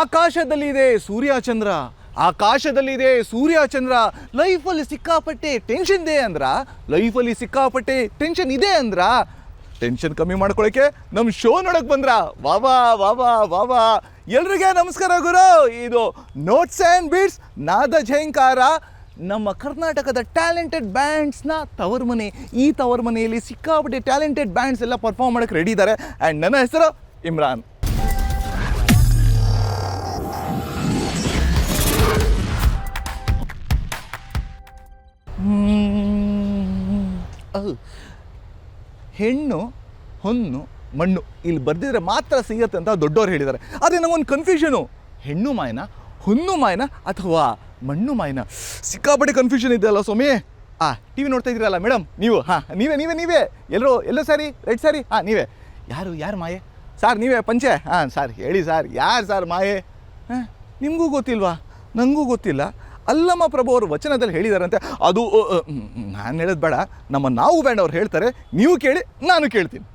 ಆಕಾಶದಲ್ಲಿದೆ ಸೂರ್ಯ ಚಂದ್ರ ಆಕಾಶದಲ್ಲಿದೆ ಸೂರ್ಯ ಚಂದ್ರ ಲೈಫಲ್ಲಿ ಸಿಕ್ಕಾಪಟ್ಟೆ ಟೆನ್ಷನ್ ಇದೆ ಅಂದ್ರ, ಲೈಫಲ್ಲಿ ಸಿಕ್ಕಾಪಟ್ಟೆ ಟೆನ್ಷನ್ ಇದೆ ಅಂದ್ರ ಟೆನ್ಷನ್ ಕಮ್ಮಿ ಮಾಡ್ಕೊಳಕ್ಕೆ ನಮ್ಮ ಶೋ ನೋಡಕ್ ಬಂದ್ರ. ವಾವಾ ವಾವಾ ವಾವಾ ಎಲ್ರಿಗೆ ನಮಸ್ಕಾರ ಗುರು. ಇದು ನೋಟ್ಸ್ ಆ್ಯಂಡ್ ಬೀಟ್ಸ್ ನಾದ ಜಯಂಕಾರ. ನಮ್ಮ ಕರ್ನಾಟಕದ ಟ್ಯಾಲೆಂಟೆಡ್ ಬ್ಯಾಂಡ್ಸ್ನ ತವರ್ ಮನೆ. ಈ ತವರ್ ಮನೆಯಲ್ಲಿ ಸಿಕ್ಕಾಪಟ್ಟೆ ಟ್ಯಾಲೆಂಟೆಡ್ ಬ್ಯಾಂಡ್ಸ್ ಎಲ್ಲ ಪರ್ಫಾರ್ಮ್ ಮಾಡಕ್ಕೆ ರೆಡಿ ಇದ್ದಾರೆ ಆ್ಯಂಡ್ ನನ್ನ ಹೆಸರು ಇಮ್ರಾನ್. ಹೆಣ್ಣು, ಹೊನ್ನು, ಮಣ್ಣು. ಇಲ್ಲಿ ಬರೆದಿದ್ರೆ ಮಾತ್ರ ಸಿಗತ್ತೆ ಅಂತ ದೊಡ್ಡವ್ರು ಹೇಳಿದ್ದಾರೆ. ಆದರೆ ನಮಗೊಂದು ಕನ್ಫ್ಯೂಷನು ಹೆಣ್ಣು ಮಾಯನ, ಹೊನ್ನು ಮಾಯನ ಅಥವಾ ಮಣ್ಣು ಮಾಯನ? ಸಿಕ್ಕಾಪಟ್ಟೆ ಕನ್ಫ್ಯೂಷನ್ ಇದೆ ಅಲ್ಲ ಸ್ವಾಮಿ? ಆ ಟಿ ವಿ ನೋಡ್ತಾ ಇದ್ದೀರಲ್ಲ ಮೇಡಮ್ ನೀವು. ಹಾಂ, ನೀವೇ ನೀವೇ ನೀವೇ. ಎಲ್ಲರೂ, ಎಲ್ಲೋ ಸಾರಿ ರೆಡ್ ಸಾರಿ? ಹಾಂ, ನೀವೇ. ಯಾರು ಯಾರು ಮಾಯೆ? ಸಾರ್, ನೀವೇ, ಪಂಚೆ? ಹಾಂ, ಸರ್, ಹೇಳಿ ಸರ್. ಯಾರು ಸರ್ ಮಾಯೆ? ಹಾಂ, ನಿಮಗೂ ಗೊತ್ತಿಲ್ವಾ? ನನಗೂ ಗೊತ್ತಿಲ್ಲ. ಅಲ್ಲಮ್ಮ ಪ್ರಭು ಅವರು ವಚನದಲ್ಲಿ ಹೇಳಿದಾರಂತೆ, ಅದು ನಾನು ಹೇಳೋದು ಬೇಡ, ನಮ್ಮ ನಾವು ಬ್ಯಾಂಡ್ ಅವ್ರು ಹೇಳ್ತಾರೆ, ನೀವು ಕೇಳಿ, ನಾನು ಕೇಳ್ತೀನಿ.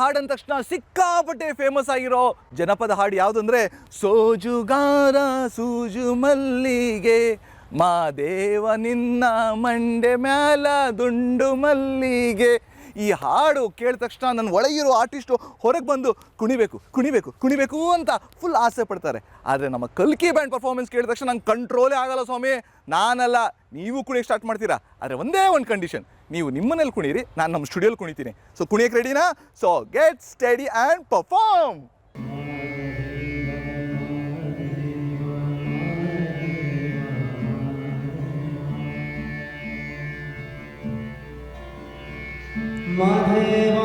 ಹಾಡು ಅಂದ ತಕ್ಷಣ ಸಿಕ್ಕಾಪಟ್ಟೆ ಫೇಮಸ್ ಆಗಿರೋ ಜನಪದ ಹಾಡು ಯಾವುದು ಯಾವುದಂದ್ರೆ ಸೋಜುಗಾರ ಸೂಜು ಮಲ್ಲಿಗೆ ಮಾದೇವ ನಿನ್ನ ಮಂಡೆ ಮ್ಯಾಲ ದುಂಡು ಮಲ್ಲಿಗೆ. ಈ ಹಾಡು ಕೇಳಿದ ತಕ್ಷಣ ನನ್ನ ಒಳಗಿರೋ ಆರ್ಟಿಸ್ಟು ಹೊರಗೆ ಬಂದು, ಕುಣಿಬೇಕು ಕುಣಿಬೇಕು ಕುಣಿಬೇಕು ಅಂತ ಫುಲ್ ಆಸೆ ಪಡ್ತಾರೆ. ಆದರೆ ನಮ್ಮ ಕಲ್ಕಿ ಬ್ಯಾಂಡ್ ಪರ್ಫಾರ್ಮೆನ್ಸ್ ಕೇಳಿದ ತಕ್ಷಣ ನಂಗೆ ಕಂಟ್ರೋಲೇ ಆಗಲ್ಲ ಸ್ವಾಮಿ. ನಾನಲ್ಲ, ನೀವು ಕುಣಿಯಕ್ಕೆ ಸ್ಟಾರ್ಟ್ ಮಾಡ್ತೀರಾ? ಆದರೆ ಒಂದೇ ಒಂದು ಕಂಡೀಷನ್ ನೀವು ನಿಮ್ಮನೇಲಿ ಕುಣಿರಿ ನಾನು ನಮ್ಮ ಸ್ಟುಡಿಯೋಲಿ ಕುಣಿತೀನಿ. ಸೊ ಕುಣಿಯಕ್ಕೆ ರೆಡಿನಾ so get steady and perform ಮಾಧೇವ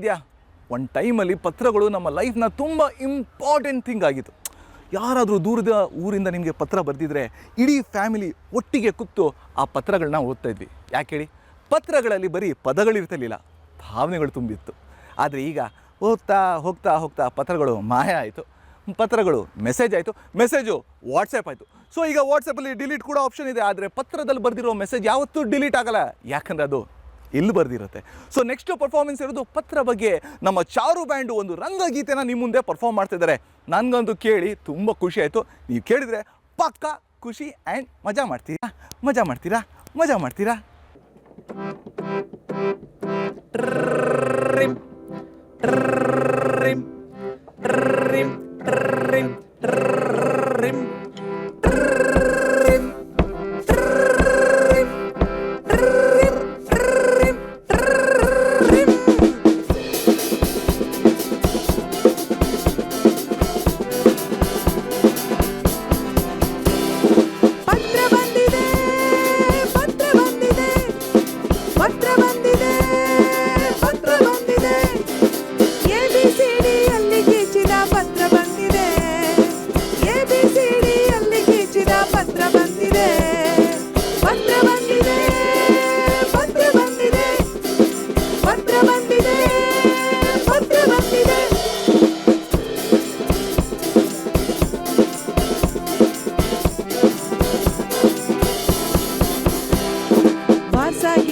ನೆನಪಿದೆಯಾ ಒಂದು ಟೈಮಲ್ಲಿ ಪತ್ರಗಳು ನಮ್ಮ ಲೈಫ್ನ ತುಂಬ ಇಂಪಾರ್ಟೆಂಟ್ ಥಿಂಗ್ ಆಗಿತ್ತು. ಯಾರಾದರೂ ದೂರದ ಊರಿಂದ ನಿಮಗೆ ಪತ್ರ ಬರೆದಿದ್ರೆ ಇಡೀ ಫ್ಯಾಮಿಲಿ ಒಟ್ಟಿಗೆ ಕೂತು ಆ ಪತ್ರಗಳನ್ನ ಓದ್ತಾ ಇದ್ವಿ. ಯಾಕೆ ಹೇಳಿ? ಪತ್ರಗಳಲ್ಲಿ ಬರೀ ಪದಗಳಿರ್ತಿರ್ಲಿಲ್ಲ, ಭಾವನೆಗಳು ತುಂಬಿತ್ತು. ಆದರೆ ಈಗ ಹೋಗ್ತಾ ಹೋಗ್ತಾ ಹೋಗ್ತಾ ಪತ್ರಗಳು ಮಾಯ ಆಯಿತು. ಪತ್ರಗಳು ಮೆಸೇಜ್ ಆಯಿತು. ಮೆಸೇಜು ವಾಟ್ಸಪ್ ಆಯಿತು. ಸೊ ಈಗ ವಾಟ್ಸಪ್ಪಲ್ಲಿ ಡಿಲೀಟ್ ಕೂಡ ಆಪ್ಷನ್ ಇದೆ, ಆದರೆ ಪತ್ರದಲ್ಲಿ ಬರೆದಿರೋ ಮೆಸೇಜ್ ಯಾವತ್ತೂ ಡಿಲೀಟ್ ಆಗಲ್ಲ. ಯಾಕಂದರೆ ಅದು ಇಲ್ಲಿ ಬರೆದಿರುತ್ತೆ. ಸೊ ನೆಕ್ಸ್ಟ್ ಪರ್ಫಾರ್ಮೆನ್ಸ್ ಇರೋದು ಪತ್ರ ಬಗ್ಗೆ ನಮ್ಮ ಚಾರು ಬ್ಯಾಂಡು ಒಂದು ರಂಗಗೀತೆನ ನಿಮ್ಮ ಮುಂದೆ ಪರ್ಫಾರ್ಮ್ ಮಾಡ್ತಿದ್ದಾರೆ. ನನಗಂತೂ ಕೇಳಿ ತುಂಬ ಖುಷಿ ಆಯಿತು. ನೀವು ಕೇಳಿದರೆ ಪಕ್ಕ ಖುಷಿ ಆ್ಯಂಡ್ ಮಜಾ ಮಾಡ್ತೀರಾ? ಮಜಾ ಮಾಡ್ತೀರಾ? ಮಜಾ ಮಾಡ್ತೀರಾ? ಪತ್ರ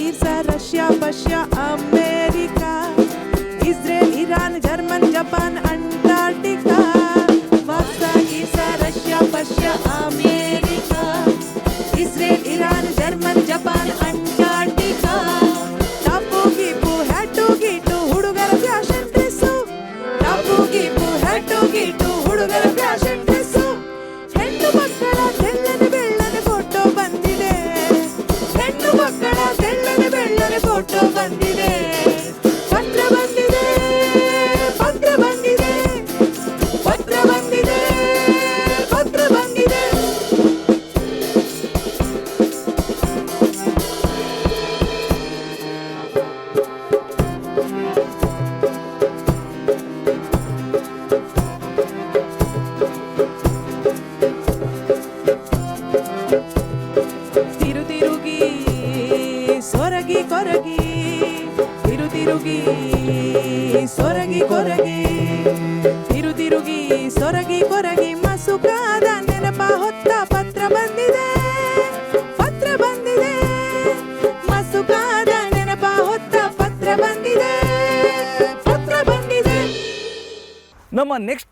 गिरजा Russia बशिया America Israel Iran German Japan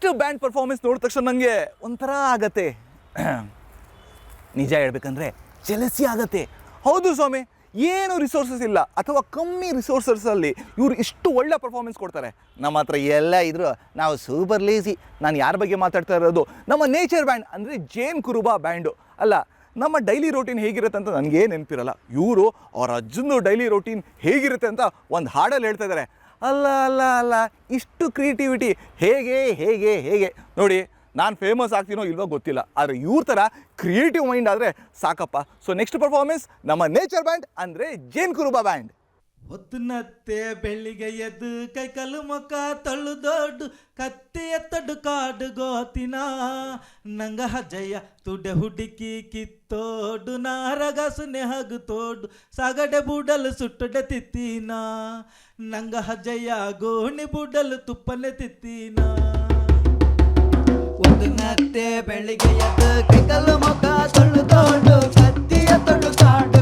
next band performance ನೋಡಿದ ತಕ್ಷಣ ನನಗೆ ಒಂಥರ ಆಗತ್ತೆ. ನಿಜ ಹೇಳ್ಬೇಕಂದ್ರೆ ಜಲಸಿ ಆಗತ್ತೆ. ಹೌದು ಸ್ವಾಮಿ, ಏನು ರಿಸೋರ್ಸಸ್ ಇಲ್ಲ. ಅಥವಾ ಕಮ್ಮಿ ರಿಸೋರ್ಸಸ್ಸಲ್ಲಿ ಇವರು ಇಷ್ಟು ಒಳ್ಳೆ ಪರ್ಫಾರ್ಮೆನ್ಸ್ ಕೊಡ್ತಾರೆ. ನಮ್ಮ ಹತ್ರ ಎಲ್ಲ ಇದ್ರು, ನಾವು ಸೂಪರ್ ಲೇಸಿ ನಾನು ಯಾರ ಬಗ್ಗೆ ಮಾತಾಡ್ತಾ ಇರೋದು? ನಮ್ಮ ನೇಚರ್ ಬ್ಯಾಂಡ್ ಅಂದರೆ ಜೇನ್ ಕುರುಬಾ ಬ್ಯಾಂಡು ಅಲ್ಲ, ನಮ್ಮ ಡೈಲಿ ರೋಟೀನ್ ಹೇಗಿರುತ್ತೆ ಅಂತ ನನಗೇ ನೆನಪಿರಲ್ಲ. ಇವರು ಅವ್ರ ಅಜ್ಜನ ಡೈಲಿ ರೋಟೀನ್ ಹೇಗಿರುತ್ತೆ ಅಂತ ಒಂದು ಹಾಡಲ್ಲಿ ಹೇಳ್ತಾ ಇದ್ದಾರೆ ಅಲ್ಲ ಅಲ್ಲ ಅಲ್ಲ. ಇಷ್ಟು ಕ್ರಿಯೇಟಿವಿಟಿ ಹೇಗೆ ಹೇಗೆ ಹೇಗೆ? ನೋಡಿ, ನಾನು ಫೇಮಸ್ ಆಗ್ತೀನೋ ಇಲ್ವೋ ಗೊತ್ತಿಲ್ಲ. ಆದರೆ ಇವ್ರ ಥರ ಕ್ರಿಯೇಟಿವ್ ಮೈಂಡ್ ಆದರೆ ಸಾಕಪ್ಪ. ಸೊ ನೆಕ್ಸ್ಟ್ ಪರ್ಫಾರ್ಮೆನ್ಸ್ ನಮ್ಮ ನೇಚರ್ ಬ್ಯಾಂಡ್ ಅಂದರೆ ಜೇನ್ ಕುರುಬಾ ಬ್ಯಾಂಡ್ ಹೊತ್ತನತ್ತೆ ಬೆಳ್ಳಿಗೆ ಎದ್ದು ಕೈಕಲ್ಲು ಮುಖ ತಳ್ಳು ದೊಡ್ಡು ಕತ್ತೆಯ ತಡು ಕಾಡು ಗೋತಿನ ನಂಗ ಹಜಯ್ಯ ತುಡೆ ಹುಡುಕಿ ಕಿತ್ತೋಡು ನಾರಗಸು ನೆಹಗು ತೋಡು ಸಾಗಡೆ ಬುಡಲು ಸುಟ್ಟಡೆ ತಿತ್ತಿನ ನಂಗ ಹಜಯ್ಯ ಗೋಣಿ ಬುಡಲು ತುಪ್ಪನೆ ತಿತ್ತಿನ ಒಂದು ನತ್ತೆ ಬೆಳಿಗ್ಗೆ ಎದ್ದು ಕೈಕಲ್ಲು ಮುಖ ತೊಳ್ಳು ತೋಡು ಕತ್ತಿಯ ತೊಡು ಕಾಡು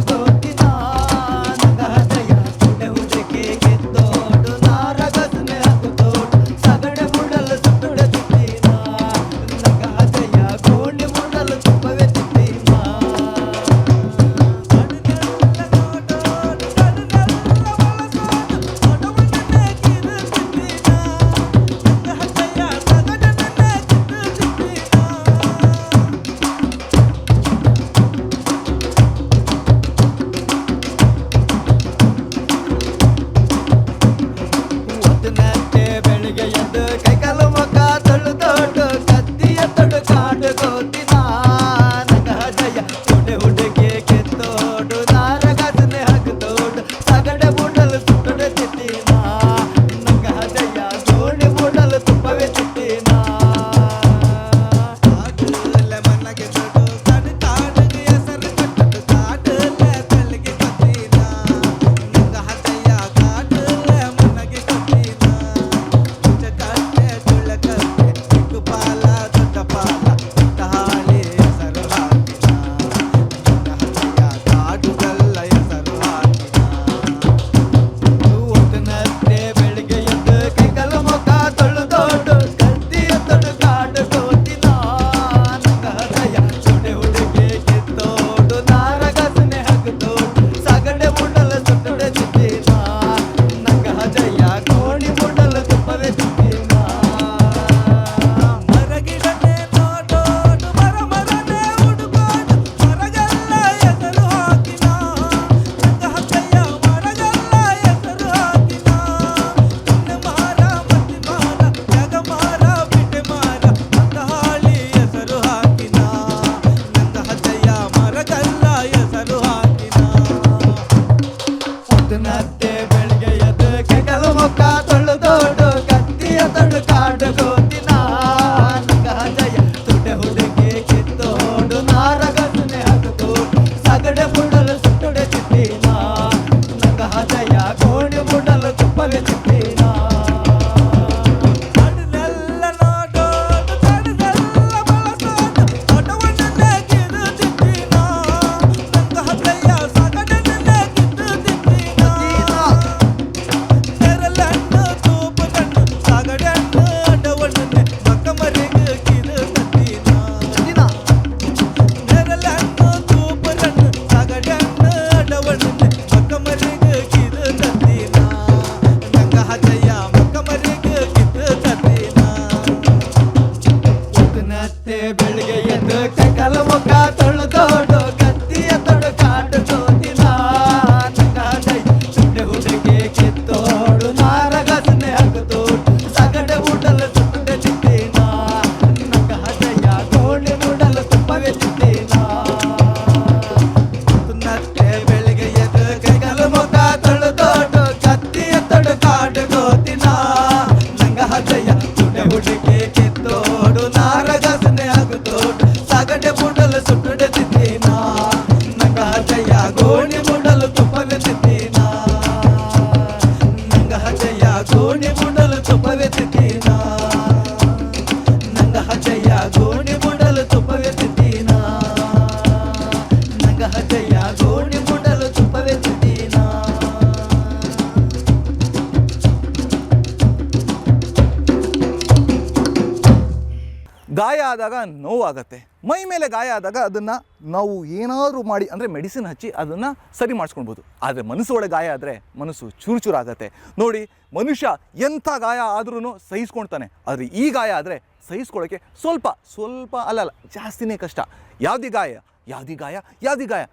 ಆದಾಗ ನೋವಾಗತ್ತೆ. ಮೈ ಮೇಲೆ ಗಾಯ ಆದಾಗ ಅದನ್ನು ನಾವು ಏನಾದರೂ ಮಾಡಿ, ಅಂದರೆ ಮೆಡಿಸಿನ್ ಹಚ್ಚಿ ಅದನ್ನು ಸರಿ ಮಾಡಿಸ್ಕೊಳ್ಬೋದು. ಆದರೆ ಮನಸ್ಸು ಒಳಗೆ ಗಾಯ ಆದರೆ ಮನಸ್ಸು ಚೂರು ಚೂರು ಆಗತ್ತೆ ನೋಡಿ, ಮನುಷ್ಯ ಎಂಥ ಗಾಯ ಆದ್ರೂ ಸಹಿಸ್ಕೊಳ್ತಾನೆ. ಆದರೆ ಈ ಗಾಯ ಆದರೆ ಸಹಿಸ್ಕೊಳ್ಳೋಕ್ಕೆ ಸ್ವಲ್ಪ ಸ್ವಲ್ಪ ಅಲ್ಲಲ್ಲ ಜಾಸ್ತಿನೇ ಕಷ್ಟ. ಯಾವುದೇ ಗಾಯ ಯಾವುದೇ ಗಾಯ ಯಾವುದೇ ಗಾಯ.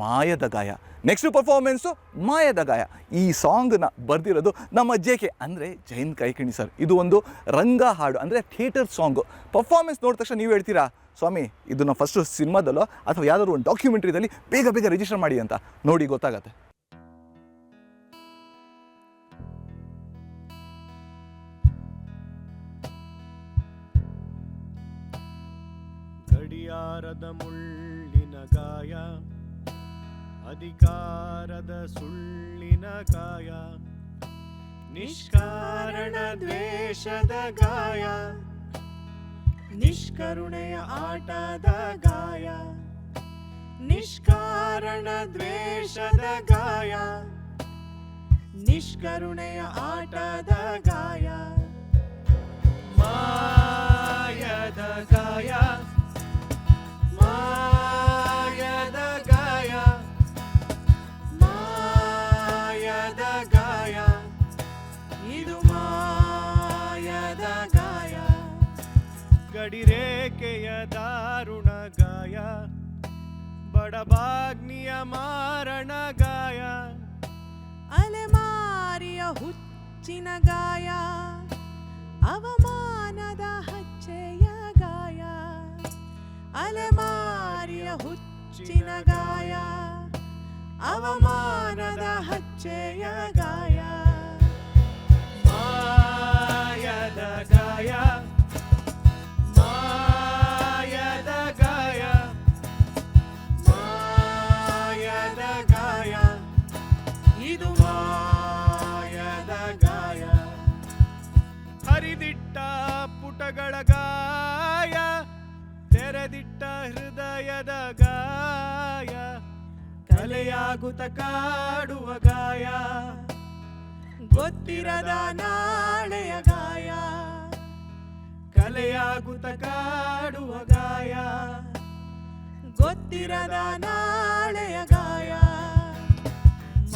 ಮಾಯದ ಗಾಯ. ನೆಕ್ಸ್ಟ್ ಪರ್ಫಾರ್ಮೆನ್ಸು ಮಾಯದ ಗಾಯ. ಈ ಸಾಂಗ್ನ ಬರೆದಿರೋದು ನಮ್ಮ ಜೆ ಕೆ ಅಂದರೆ ಜೈನ್ ಕೈಕಿಣಿ ಸರ್ ಇದು ಒಂದು ರಂಗ ಹಾಡು, ಅಂದರೆ ಥಿಯೇಟರ್ ಸಾಂಗು ಪರ್ಫಾರ್ಮೆನ್ಸ್ ನೋಡಿದ ತಕ್ಷಣ ನೀವು ಹೇಳ್ತೀರಾ? ಸ್ವಾಮಿ ಇದನ್ನು ಫಸ್ಟು ಸಿನಿಮಾದಲ್ಲೋ ಅಥವಾ ಯಾವುದಾದ್ರು ಒಂದು ಡಾಕ್ಯುಮೆಂಟ್ರಿದಲ್ಲಿ ಬೇಗ ಬೇಗ ರಿಜಿಸ್ಟರ್ ಮಾಡಿ ಅಂತ ನೋಡಿ ಗೊತ್ತಾಗತ್ತೆ. ಗಡಿಯಾರದ ಮುಳ್ಳಿನ ಗಾಯ. ಅಧಿಕಾರದ ಸುಳ್ಳಿನ ಕಾಯ, ನಿಷ್ಕಾರಣ ದ್ವೇಷದ ಗಾಯ, ನಿಷ್ಕರುಣೆಯ ಆಟದ ಗಾಯ, ನಿಷ್ಕಾರಣ ದ್ವೇಷದ ಗಾಯ, ನಿಷ್ಕರುಣೆಯ ಆಟದ ಗಾಯ. ಮಾಯದ ಗಾಯ. ಗಡಿರೇಖೆಯ ದಾರುಣ ಗಾಯ ಬಡಬಾಗ್ನಿಯ ಮಾರಣ ಗಾಯ ಅಲೆಮಾರಿಯ ಹುಚ್ಚಿನ ಗಾಯ ಅವಮಾನದ ಹಚ್ಚೆಯ ಗಾಯ ಅಲೆಮಾರಿಯ ಹುಚ್ಚಿನ ಗಾಯ ಅವಮಾನದ ಹಚ್ಚೆಯ ಗಾಯ ಮಾಯದ ಗಾಯ ಪುಟಗಳ ಗಾಯ, ತೆರೆದಿಟ್ಟ ಹೃದಯದ ಗಾಯ ಕಲೆಯಾಗುತ್ತ ಕಾಡುವ ಗಾಯ, ಗೊತ್ತಿರದ ನಾಳೆಯ ಗಾಯ, ಕಲೆಯಾಗುತ್ತ ಕಾಡುವ ಗಾಯ, ಗೊತ್ತಿರದ ನಾಳೆಯ ಗಾಯ,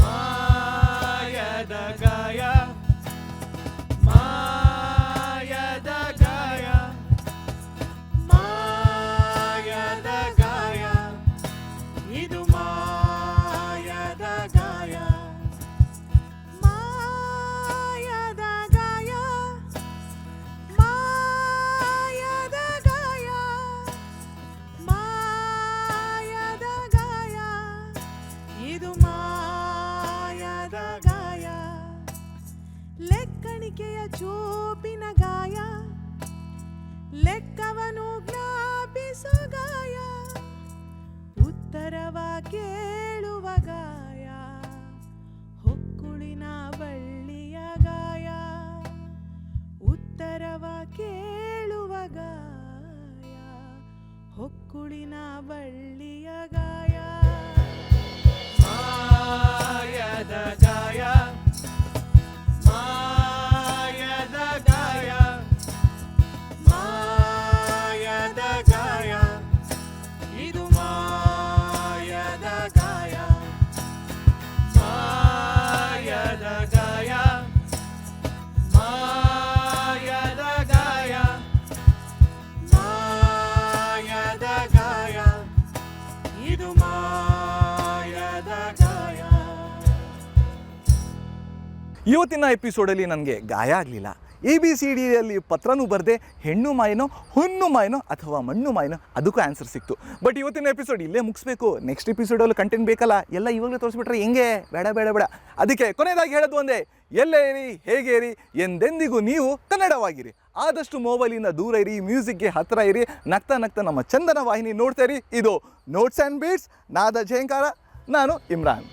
ಮಾಯದ ಗಾಯ. ಇವತ್ತಿನ ಎಪಿಸೋಡಲ್ಲಿ ನನಗೆ ಗಾಯ ಆಗಲಿಲ್ಲ. ಎ ಬಿ ಸಿ ಡಿಯಲ್ಲಿ ಪತ್ರನೂ ಬರದೆ, ಹೆಣ್ಣು ಮಾಯನೋ, ಹುಣ್ಣು ಮಾಯನೋ ಅಥವಾ ಮಣ್ಣು ಮಾಯನೋ ಅದಕ್ಕೂ ಆನ್ಸರ್ ಸಿಕ್ತು. ಬಟ್ ಇವತ್ತಿನ ಎಪಿಸೋಡ್ ಇಲ್ಲೇ ಮುಗಿಸ್ಬೇಕು. ನೆಕ್ಸ್ಟ್ ಎಪಿಸೋಡಲ್ಲಿ ಕಂಟೆಂಟ್ ಬೇಕಲ್ಲ? ಎಲ್ಲ ಇವಾಗಲೇ ತೋರಿಸ್ಬಿಟ್ರೆ ಹೆಂಗೆ? ಬೇಡ ಬೇಡ ಬೇಡ. ಅದಕ್ಕೆ ಕೊನೆಯದಾಗಿ ಹೇಳೋದು ಒಂದೇ ಎಲ್ಲೇ ಇರಿ ಹೇಗೆ ಇರಿ ಎಂದೆಂದಿಗೂ ನೀವು ಕನ್ನಡವಾಗಿರಿ. ಆದಷ್ಟು ಮೊಬೈಲಿಂದ ದೂರ ಇರಿ ಮ್ಯೂಸಿಕ್ಗೆ ಹತ್ತಿರ ಇರಿ, ನಗ್ತಾ ನಗ್ತಾ ನಮ್ಮ ಚಂದನ ವಾಹಿನಿ ನೋಡ್ತಾ ಇರಿ. ಇದು ನೋಟ್ಸ್ ಆ್ಯಂಡ್ ಬೀಟ್ಸ್ ನಾದ ಜಯಂಕಾರ, ನಾನು ಇಮ್ರಾನ್.